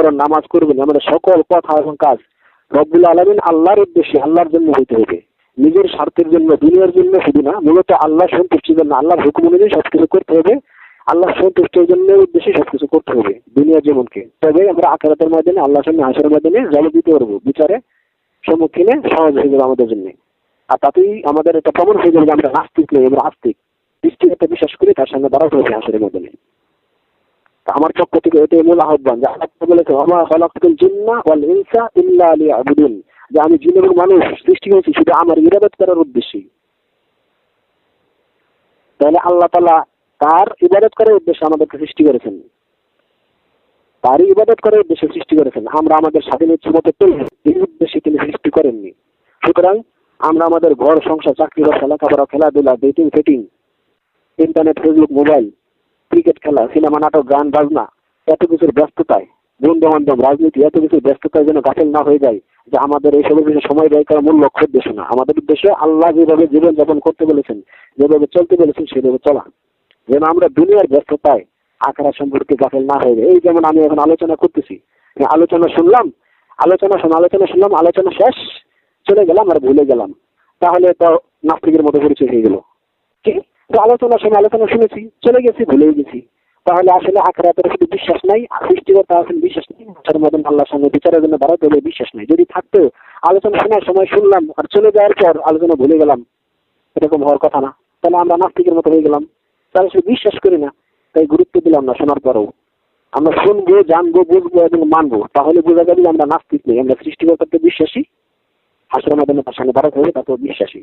মরণ নামাজ করবেন, আমাদের সকল কথা এবং কাজ রব্বুল আলমিন আল্লাহর উদ্দেশ্যে, আল্লাহর জন্য হইতে হবে। নিজের স্বার্থের জন্য, দুনিয়ার জন্য শুধু না। মূলত আল্লাহ সন্তুষ্টির জন্য, আল্লাহর হুকুম অনুযায়ী সবকিছু করতে হবে। আল্লাহ সন্তুষ্টির জন্য উদ্দেশ্যে সবকিছু করতে হবে, দুনিয়ার জীবনকে। তবে আমরা আখেরাতের মাধ্যমে আল্লাহর সামনে হাসের মাধ্যমে জল দিতে পারব। বিচারে সম্মুখীনে সহজ হয়ে যাবে আমাদের জন্য। আর তাতেই আমাদের এটা প্রমাণ হয়ে যাবে যে আমরা নাস্তিক নই, আমরা আস্তিক। দৃষ্টিগত বিশ্বাস করি তার সঙ্গে দাঁড়াতে হবে হাসের মাধ্যমে আমার পক্ষ থেকে এটাই মূল আহ্বান যে আল্লাহ বলেছে আমার হলাকুল জিন্না ওয়াল ইনসা ইল্লা লিয়াবুদুন। যে আমি জিন এবং মানুষ সৃষ্টি হয়েছি শুধু আমার ইবাদত করার উদ্দেশ্যে তাহলে আল্লাহ তালা তার ইবাদত করার উদ্দেশ্যে আমাদেরকে সৃষ্টি করেছেন। তারই ইবাদত করার উদ্দেশ্যে সৃষ্টি করেছেন। আমরা আমাদের স্বাধীন ইচ্ছে মতো এই উদ্দেশ্যে তিনি সৃষ্টি করেননি। সুতরাং আমরা আমাদের ঘর, সংসার, চাকরি বাসা লেখাপড়া, খেলাধুলা ডেটিং ফেটিং ইন্টারনেট ফেসবুক মোবাইল ক্রিকেট খেলা, সিনেমা, নাটক, গান, বাজনা, এত কিছুর ব্যস্ততায়। বন্ধু বান্ধব রাজনীতি, এত কিছুর ব্যস্ততায় যেন গাফেল না হয়ে যায়, যে আমাদের এই সবের কিছু সময় ব্যয় করা মূল লক্ষ্য উদ্দেশ্য না। আমাদের উদ্দেশ্য, আল্লাহ যেভাবে জীবনযাপন করতে বলেছেন, যেভাবে চলতে বলেছেন, সেভাবে চলা। যেন আমরা দুনিয়ার ব্যস্ততায় আখড়া সম্পর্কে গাফেল না হয়ে যায় এই যেমন আমি এখন আলোচনা করতেছি আলোচনা শুনলাম, আলোচনা শুন, আলোচনা শুনলাম, আলোচনা শেষ, চলে গেলাম আর ভুলে গেলাম। তাহলে তো নাস্তিকের মতো পরিচয় হয়ে গেল। কি? তো আলোচনা শুনে, আলোচনা শুনেছি, চলে গেছি, ভুলেই গেছি। তাহলে আসলে আখড়াতের শুধু বিশ্বাস নাই সৃষ্টিকর্তা আসলে বিশ্বাস নেই। মধ্যে আল্লাহর সঙ্গে বিচারের জন্য দাঁড়াতে হলে বিশ্বাস নেই। যদি থাকতো, আলোচনা শোনার সময় শুনলাম, আর চলে যাওয়ার পর আলোচনা ভুলে গেলাম। এরকম হওয়ার কথা না। তাহলে আমরা নাস্তিকের মতো হয়ে গেলাম। তাহলে সে বিশ্বাস করি না, তাই গুরুত্ব দিলাম না শোনার পরেও। আমরা শুনব, জানব, বুঝব এবং মানবো। তাহলে বোঝা যাবে আমরা নাস্তিক নেই, আমরা সৃষ্টিকর্তাকে বিশ্বাসী। হাসির তার সঙ্গে দাঁড়াতে হবে তাকেও বিশ্বাসী।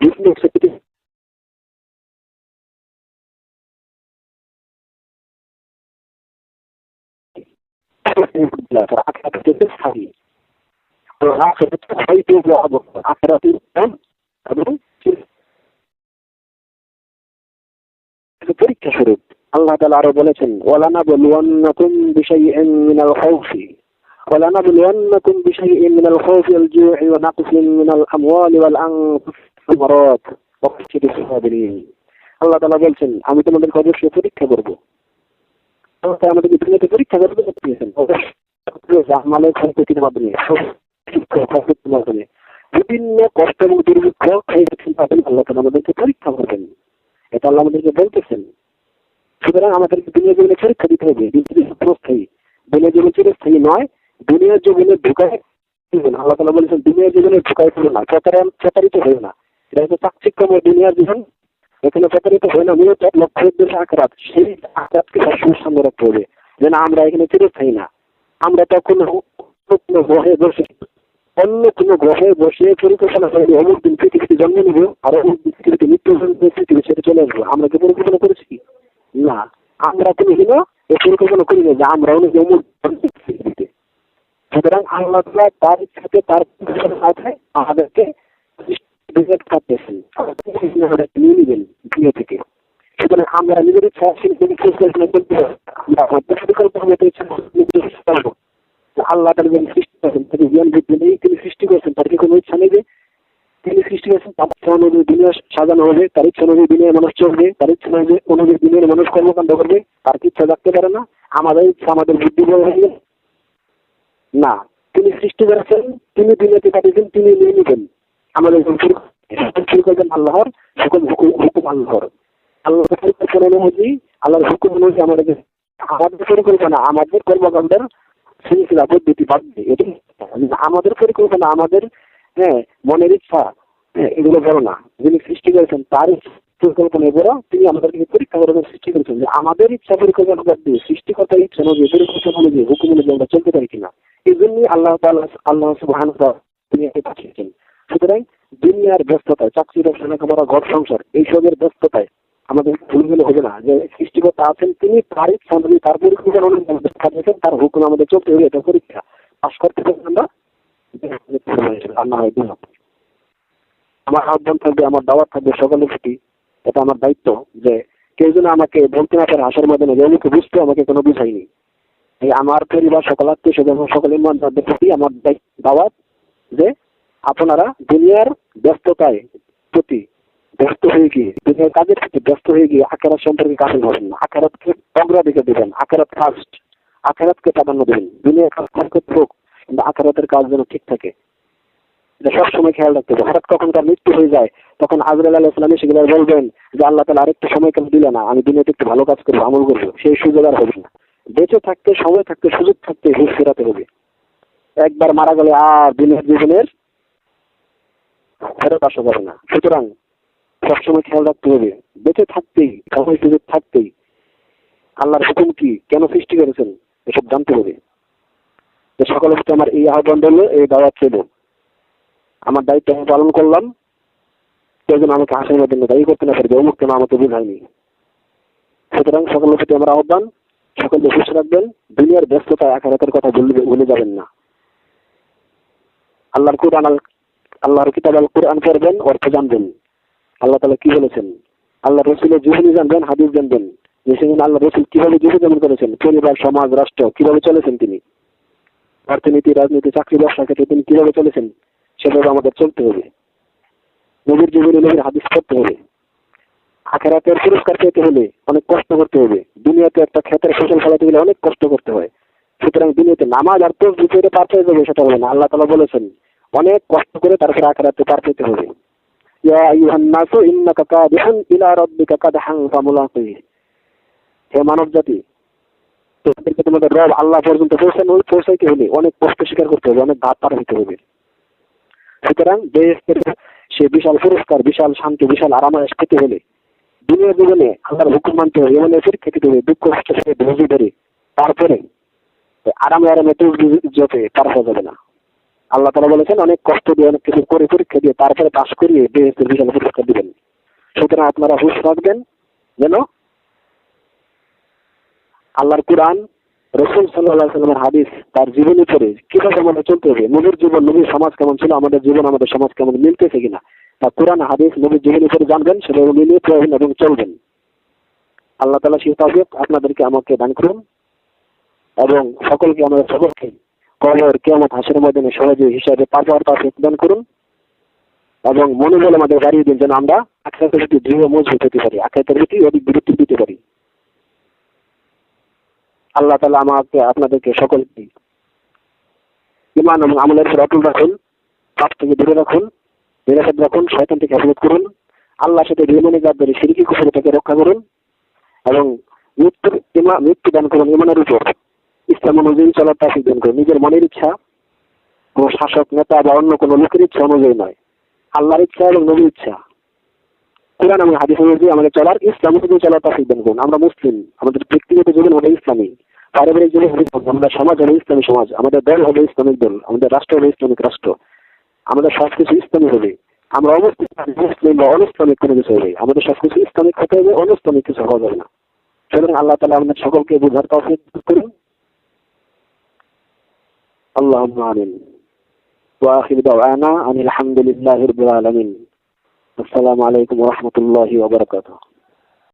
বিভিন্ন পরীক্ষা স্বরূপ আল্লাহ তালা আরও বলেছেন ওয়ালানা ولنبلونكم بشيء من الخوف والجوع ونقص من الأموال والأنفس والثمرات وبشر الصابرين আল্লাহ তালা বলছেন আমি তোমাদেরকে অবশ্যই পরীক্ষা করবো আমাদেরকে দুনিয়াতে পরীক্ষা করবে দিয়েছেন আমালের সম্পত্তির মাধ্যমে মাধ্যমে বিভিন্ন কষ্ট এবং দুর্ভিক্ষ এই পাবেন আল্লাহ তালা আমাদেরকে পরীক্ষা করবেন এটা আল্লাহ আমাদেরকে বলতেছেন সুতরাং আমাদেরকে দুনিয়া জীবনে পরীক্ষা দিতে হবে চিরস্থায়ী দুনিয়া জীবন চিরস্থায়ী নয় দুনিয়ার জীবনে ঢুকায় আল্লাহ তালা বলেছেন, দুনিয়ার জীবনে ঢুকায় ফেলো না, প্রতারিত হয়ে না। এটা হচ্ছে চাকচিক্যময় দুনিয়ার জীবন। এখানে প্রতারিত হয় না, মূলত লক্ষ্য উদ্দেশ্যে আখরাত। সেই আখরাতকে সবসময় সামনে রাখতে হবে যেন আমরা এখানে চিরস্থায়ী না। আমরা তখন কোনো গ্রহে বসে অন্য কোনো গ্রহে বসে পরিকল্পনা করে অমুক দিন পৃথিবীতে জন্ম নিব, আর অমুক দিন পৃথিবীতে মৃত্যু পৃথিবী ছেড়ে চলে আসব। আমরা কি পরিকল্পনা করেছি? না, আমরা কোনো এই পরিকল্পনা করি না যে আমরা অনেক অমুক সুতরাং আল্লাহ তার ইচ্ছাতে তার আমাদেরকে থেকে। সুতরাং আমরা আল্লাহ সৃষ্টি করেছেন তিনি সৃষ্টি করেছেন, তার কি কোনো ইচ্ছা নেই যে? তিনি সৃষ্টি করেছেন, তার সাজানো হবে মানুষ চলবে, তার ইচ্ছা অনুযায়ী অনুযায়ী দুনিয়ার মানুষ কর্মকাণ্ড করবে, তার কি ইচ্ছা থাকতে পারে না? আমাদের ইচ্ছা, আমাদের বুদ্ধি বলে হয়ে না, তিনি সৃষ্টি করেছেন, তিনি দুনিয়াতে পাঠিয়েছেন, তিনি নিয়ে নিবেন। আমাদের শুরু করবেন আল্লাহর সকল হুকুম আল্লাহর। আল্লাহ পরিকল্পনা অনুযায়ী, আল্লাহর হুকুম অনুযায়ী আমাদের আমাদের পরিকল্পনা, আমাদের কর্মকাণ্ডের সিলসিলা, পদ্ধতি বাড়বে এটি আমাদের পরিকল্পনা, আমাদের হ্যাঁ মনের ইচ্ছা হ্যাঁ এগুলো বড় না যিনি সৃষ্টি করেছেন, তার পরিকল্পনা বড় তিনি আমাদেরকে পরীক্ষা করে সৃষ্টি করেছেন। যে আমাদের ইচ্ছা পরিকল্পনা বাদ দিয়ে সৃষ্টিকর্তার ইচ্ছা অনুযায়ী, পরিকল্পনা অনুযায়ী, হুকুম অনুযায়ী আমরা চলতে পারি কিনা এই আল্লাহ আল্লাহ সুবাহান দুনিয়াকে পাঠিয়েছেন। সুতরাং দুনিয়ার ব্যস্ততায়, চাকরি, ব্যবসা, লেখাপড়া, ঘর, সংসার, এইসবের ব্যস্ততায় আমাদের ভুলে গেলে হবে না। যে সৃষ্টিকর্তা আছেন, তিনি তার ইচ্ছা তার পরিকল্পনা তার হুকুম আমাদের চলতে হবে, এটা পরীক্ষা। পাশ করতে আমরা। দিন আমার আহ্বান থাকবে, আমার দাওয়াত থাকবে, সকালের প্রতি। এটা আমার দায়িত্ব যে কেউ যেন আমাকে বলতে না পারে, হাসের মাধ্যমে যে বুঝতে আমাকে কোনো বুঝাইনি আমার পরিবার সকল আত্মীয় স্বজন সকলের মধ্যে প্রতি আমার দাওয়াত যে আপনারা দুনিয়ার ব্যস্ততায় প্রতি ব্যস্ত হয়ে গিয়ে, দুনিয়ার কাজের প্রতি ব্যস্ত হয়ে গিয়ে আখেরাত সম্পর্কে কাছে হবেন না। আখেরাতকে অগ্রাধিকার দেবেন, আখেরাত ফার্স্ট আখেরাতকে প্রাধান্য দেবেন। দুনিয়ার কাজ করতে হোক, কিন্তু আখেরাতের কাজ যেন ঠিক থাকে। এটা সবসময় খেয়াল রাখতে হবে। হঠাৎ কখন তার মৃত্যু হয়ে যায়, তখন আজরাল আল্লাহ ইসলামী সেগুলো বলবেন যে, আল্লাহ তালা আরেকটু সময় কেন দিলে না? আমি দুনিয়াতে একটু ভালো কাজ করব, আমল করব। সেই সুযোগ আর হবে না। বেঁচে থাকতে সময় থাকতে, সুযোগ থাকতে হুশ ফেরাতে হবে। একবার মারা গেলে আর দিনের জীবনের ফেরত আসা যাবে না। সুতরাং সবসময় খেয়াল রাখতে হবে, বেঁচে থাকতেই, সময় সুযোগ থাকতেই আল্লাহর হুকুম কি, কেন সৃষ্টি করেছেন, এসব জানতে হবে। যে সকলের প্রতি আমার এই আহ্বান রইল, এই দাওয়াত ছিল আমার দায়িত্ব আমি পালন করলাম। যেন আমাকে হাসির জন্য দায়ী করতে না পারবে অমুক কেন আমাকে বুঝায়নি। সুতরাং সকলের প্রতি আমার আহ্বান সকলকে খুশি রাখবেন দুনিয়ার ব্যস্ততায় আখারাতের কথা ভুলে যাবেন না। আল্লাহর কোরআন আল আল্লাহর কিতাব আল কোরআন পড়বেন, অর্থ জানবেন। আল্লাহ তালা কি বলেছেন? আল্লাহ রসুলের জীবনী জানবেন, হাদিস জানবেন। যে সেদিন আল্লাহ রসুল কীভাবে জীবনযাপন করেছেন? পরিবার, সমাজ, রাষ্ট্র, কীভাবে চলেছেন তিনি? অর্থনীতি, রাজনীতি, চাকরি ব্যবসা ক্ষেত্রে তিনি কীভাবে চলেছেন? সেভাবে আমাদের চলতে হবে। নবীর জীবনী নবীর হাদিস করতে হবে। আখেরাতের পুরস্কার পেতে হলে অনেক কষ্ট করতে হবে। দুনিয়াতে একটা ক্ষেতের ফসল ফলাতে গেলে অনেক কষ্ট করতে হয়। সুতরাং দুনিয়াতে নামাজ আর তো ভিতরে পার পেয়ে যাবে সেটা হবে না। আল্লাহ তালা বলেছেন, অনেক কষ্ট করে তারপরে আখেরাতে পার পেতে হবে। হে মানব জাতি তোমাদের রব আল্লাহ পর্যন্ত পৌঁছানো পৌঁছাইতে হলে অনেক কষ্ট স্বীকার করতে হবে, অনেক ঘাত পার হতে হবে। সুতরাং দেশের সে বিশাল পুরস্কার, বিশাল শান্তি, বিশাল আরামায় পেতে হলে দুনিয়ার জীবনে আল্লাহর হুকুম মানতে হবে এমন পরীক্ষা দিতে হবে দুঃখ, কষ্ট থেকে ধৈর্য ধরে। তারপরে আরামে আরামে যতে পার হওয়া যাবে না। আল্লাহ তারা বলেছেন, অনেক কষ্ট দিয়ে, অনেক কিছু করে পরীক্ষা দিয়ে, তারপরে পাশ করিয়ে দেশের বিশাল দিবেন। সুতরাং আপনারা হুশ রাখবেন যেন আল্লাহর কোরআন, রসুল সাল্লাহ সাল্লামের হাদিস, তার জীবনী পরে কীভাবে আমাদের চলতে হবে, নবীর জীবন, নবীর সমাজ কেমন ছিল, আমাদের জীবন, আমাদের সমাজ কেমন মিলতেছে কিনা। কোরআন হাদিস নবীর জীবনী পরে জানবেন সেভাবে মিলিয়ে প্রয়োজন এবং চলবেন। আল্লাহ তালা সেই তাবিক আপনাদেরকে আমাকে দান করুন এবং সকলকে আমাদের সকলকে কবর কেমন হাসের ময়দানে সহজে হিসাবে পার পাশে দান করুন এবং মনোবল আমাদের বাড়িয়ে দিন যেন আমরা আখেরাতের প্রতি দৃঢ় মজবুত হতে পারি, আখেরাতের প্রতি অধিক গুরুত্ব দিতে পারি। আল্লাহ তালা আমাকে, আপনাদেরকে সকলকে ইমান এবং আমলের উপর অটল রাখুন পাপ থেকে দূরে রাখুন। নিরাপদ রাখুন শয়তান থেকে হেফাজত করুন, আল্লাহর সাথে বেমনে গাদ্দারি, সিরিকি, কুফুরি থেকে রক্ষা করুন এবং মৃত্যুর ইমা মৃত্যু দান করুন ইমানের উপর। ইসলাম অনুযায়ী চলার তাফিক দান করুন। নিজের মনের ইচ্ছা, কোনো শাসক, নেতা বা অন্য কোনো লোকের ইচ্ছা অনুযায়ী নয়। আল্লাহর ইচ্ছা এবং নবীর ইচ্ছা। কোরআন এবং হাদিস অনুযায়ী আমাদের চলার, ইসলাম অনুযায়ী চলার তাফিক দান করুন। আমরা মুসলিম, আমাদের ব্যক্তিগত জীবন হবে ইসলামী। পারিবারিক জীবন হবে আমাদের সমাজ হবে ইসলামী সমাজ। আমাদের দল হবে ইসলামিক দল। আমাদের রাষ্ট্র হবে ইসলামিক রাষ্ট্র। আমাদের সবকিছু ইসলামী হবে আমরা অবস্থিত মুসলিম বা অনুস্লামিক কোনো কিছু হবে আমাদের সবকিছু ইসলামিক হতে হবে অনুস্লামিক কিছু হওয়া যাবে না সুতরাং আল্লাহ তালা আমাদের সকলকে বোঝার তৌফিক করুন اللهم آمين وآخر دعوانا أن الحمد لله رب العالمين السلام عليكم ورحمة الله وبركاته